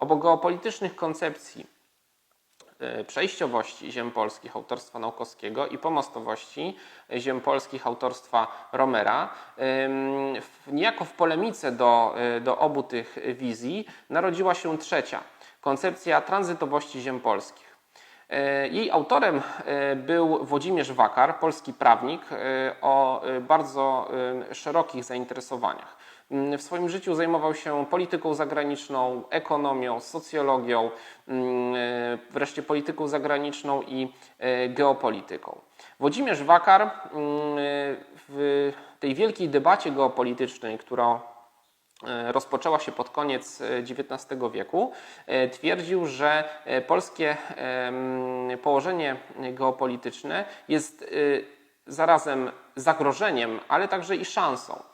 Obok geopolitycznych koncepcji e, przejściowości ziem polskich autorstwa Naukowskiego i pomostowości ziem polskich autorstwa Romera, niejako w polemice do, e, do obu tych wizji narodziła się trzecia koncepcja tranzytowości ziem polskich. E, Jej autorem był Włodzimierz Wakar, polski prawnik o bardzo szerokich zainteresowaniach. Mm, W swoim życiu zajmował się polityką zagraniczną, ekonomią, socjologią, mm, e, wreszcie polityką zagraniczną i e, geopolityką. Włodzimierz Wakar mm, w tej wielkiej debacie geopolitycznej, która e, rozpoczęła się pod koniec e, XIX wieku, e, twierdził, że e, polskie położenie geopolityczne jest e, zarazem zagrożeniem, ale także i szansą.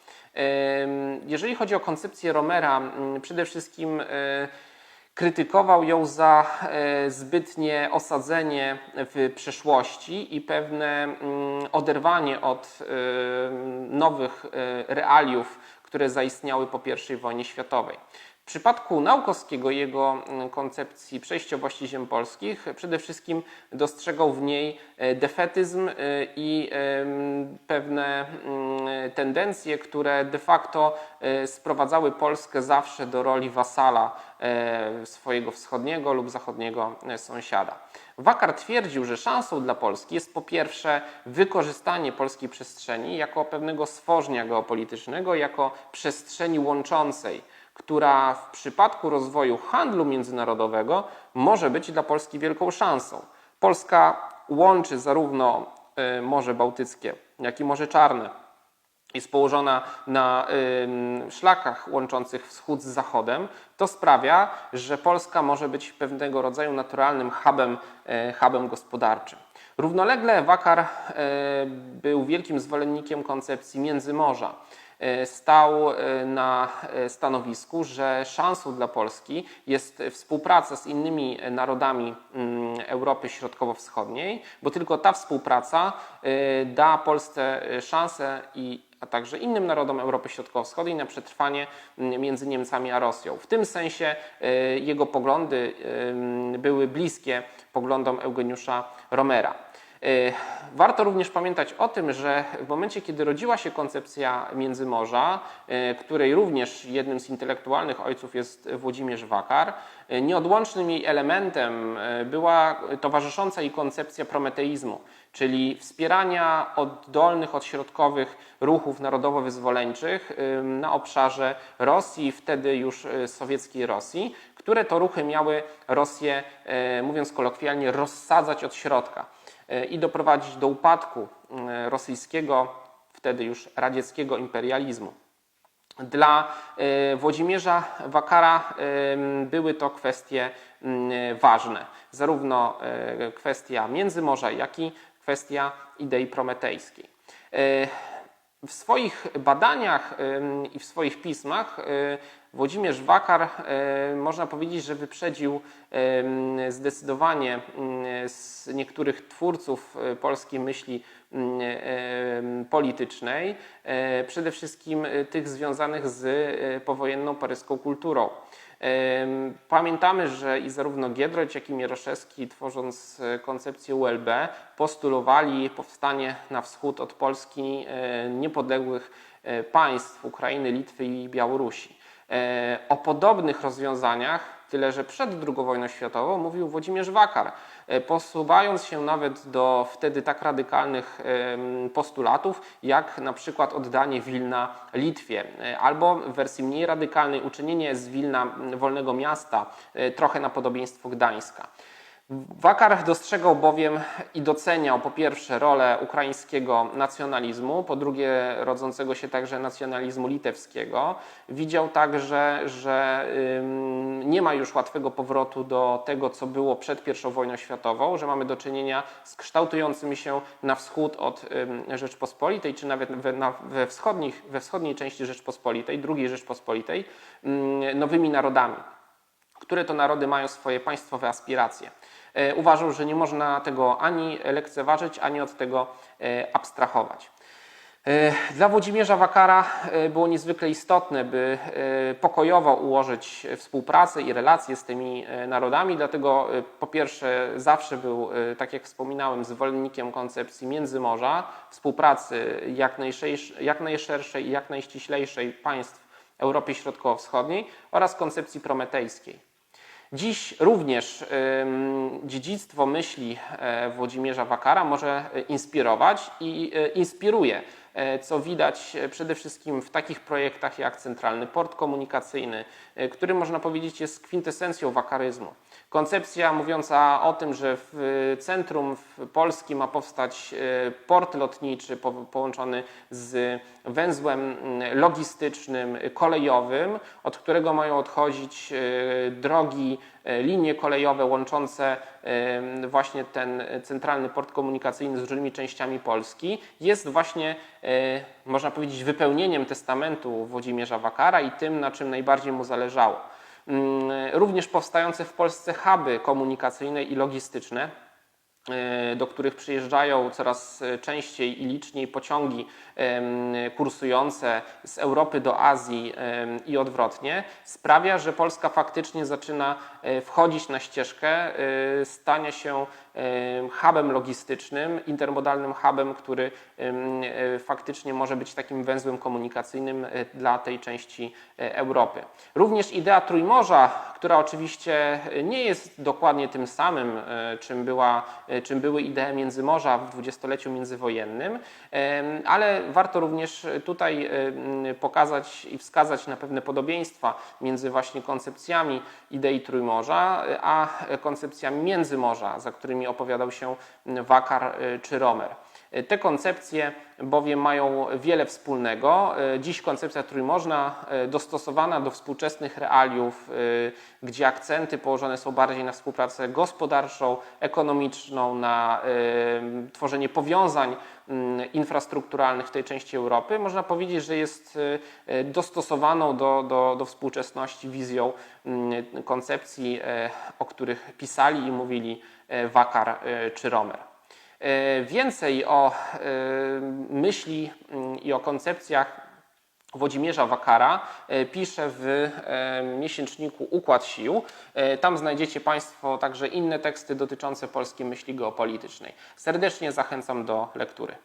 Jeżeli chodzi o koncepcję Romera, m, przede wszystkim e, krytykował ją za e, zbytnie osadzenie w przeszłości i pewne mm, oderwanie od e, nowych realiów, które zaistniały po I wojnie światowej. W przypadku Naukowskiego i jego mm, koncepcji przejściowości ziem polskich przede wszystkim dostrzegał w niej e, defetyzm e, i pewne mm, tendencje, które de facto e, sprowadzały Polskę zawsze do roli wasala swojego wschodniego lub zachodniego sąsiada. Wakar twierdził, że szansą dla Polski jest po pierwsze wykorzystanie polskiej przestrzeni jako pewnego stworzenia geopolitycznego, jako przestrzeni łączącej, która w przypadku rozwoju handlu międzynarodowego może być dla Polski wielką szansą. Polska łączy zarówno e, Morze Bałtyckie, jak i Morze Czarne jest położona na szlakach łączących wschód z zachodem, to sprawia, że Polska może być pewnego rodzaju naturalnym hubem, e, hubem gospodarczym. Równolegle Wakar e, był wielkim zwolennikiem koncepcji międzymorza. E, Stał e, na e, stanowisku, że szansą dla Polski jest współpraca z innymi narodami mm, Europy Środkowo-Wschodniej, bo tylko ta współpraca da Polsce szansę i a także innym narodom Europy Środkowo-Wschodniej na przetrwanie mm, między Niemcami a Rosją. W tym sensie jego poglądy były bliskie poglądom Eugeniusza Romera. E, Warto również pamiętać o tym, że w momencie, kiedy rodziła się koncepcja Międzymorza, e, której również jednym z intelektualnych ojców jest Włodzimierz Wakar, e, nieodłącznym jej elementem była towarzysząca jej koncepcja prometeizmu, czyli wspierania oddolnych, odśrodkowych ruchów narodowo-wyzwoleńczych na obszarze Rosji, wtedy już y, sowieckiej Rosji, które to ruchy miały Rosję, mówiąc kolokwialnie, rozsadzać od środka i doprowadzić do upadku e, rosyjskiego, wtedy już radzieckiego imperializmu. Dla e, Włodzimierza Wakara były to kwestie ważne, zarówno e, kwestia Międzymorza, jak i kwestia idei prometejskiej. E, W swoich badaniach i w swoich pismach e, Włodzimierz Wakar, e, można powiedzieć, że wyprzedził em, zdecydowanie z niektórych twórców e, polskiej myśli politycznej, e, przede wszystkim e, tych związanych z e, powojenną paryską kulturą. Pamiętamy, że i zarówno Giedroyć, jak i Mieroszewski, tworząc e, koncepcję ULB, postulowali powstanie na wschód od Polski e, niepodległych e, państw Ukrainy, Litwy i Białorusi. E, O podobnych rozwiązaniach, tyle że przed II wojną światową, mówił Włodzimierz Wakar, e, posuwając się nawet do wtedy tak radykalnych postulatów, jak na przykład oddanie Wilna Litwie, e, albo w wersji mniej radykalnej uczynienie z Wilna wolnego miasta, trochę na podobieństwo Gdańska. Wakar dostrzegał bowiem i doceniał po pierwsze rolę ukraińskiego nacjonalizmu, po drugie rodzącego się także nacjonalizmu litewskiego. Widział także, że nie ma już łatwego powrotu do tego, co było przed I wojną światową, że mamy do czynienia z kształtującymi się na wschód od Rzeczpospolitej, czy nawet we, wschodnich, we wschodniej części Rzeczpospolitej, II Rzeczpospolitej, ym, nowymi narodami które to narody mają swoje państwowe aspiracje. E, Uważał, że nie można tego ani lekceważyć, ani od tego e, abstrahować. E, Dla Włodzimierza Wakara było niezwykle istotne, by pokojowo ułożyć współpracę i relacje z tymi narodami, dlatego po pierwsze zawsze był, tak jak wspominałem, zwolennikiem koncepcji Międzymorza, współpracy jak, jak najszerszej i jak najściślejszej państw Europy Środkowo-Wschodniej oraz koncepcji prometejskiej. Dziś również dziedzictwo myśli e, Włodzimierza Wakara może e, inspirować i e, inspiruje, co widać przede wszystkim w takich projektach jak Centralny Port Komunikacyjny, który można powiedzieć jest kwintesencją wakaryzmu. Koncepcja mówiąca o tym, że w centrum w Polski ma powstać e, port lotniczy po- połączony z węzłem mm, logistycznym, kolejowym, od którego mają odchodzić e, drogi, linie kolejowe łączące właśnie ten centralny port komunikacyjny z różnymi częściami Polski, jest właśnie, można powiedzieć, wypełnieniem testamentu Włodzimierza Wakara i tym, na czym najbardziej mu zależało. Mm, Również powstające w Polsce huby komunikacyjne i logistyczne, e, do których przyjeżdżają coraz e, częściej i liczniej pociągi kursujące z Europy do Azji i odwrotnie, sprawia, że Polska faktycznie zaczyna e, wchodzić na ścieżkę stania się hubem logistycznym, intermodalnym hubem, który e, faktycznie może być takim węzłem komunikacyjnym e, dla tej części e, Europy. Również idea Trójmorza, która oczywiście nie jest dokładnie tym samym, czym, była, czym były idee Międzymorza w dwudziestoleciu międzywojennym, ale warto również tutaj pokazać i wskazać na pewne podobieństwa między właśnie koncepcjami idei Trójmorza, a koncepcjami Międzymorza, za którymi opowiadał się Wakar e, czy Romer. Te koncepcje bowiem mają wiele wspólnego. E, Dziś koncepcja trójmożna e, dostosowana do współczesnych realiów, e, gdzie akcenty położone są bardziej na współpracę gospodarczą, ekonomiczną, na tworzenie powiązań infrastrukturalnych w tej części Europy, można powiedzieć, że jest dostosowaną do, do, do współczesności wizją koncepcji, o których pisali i mówili Wakar czy Romer. E, Więcej o e, myśli mm, i o koncepcjach Włodzimierza Wakara e, pisze w miesięczniku Układ Sił. Tam znajdziecie Państwo także inne teksty dotyczące polskiej myśli geopolitycznej. Serdecznie zachęcam do lektury.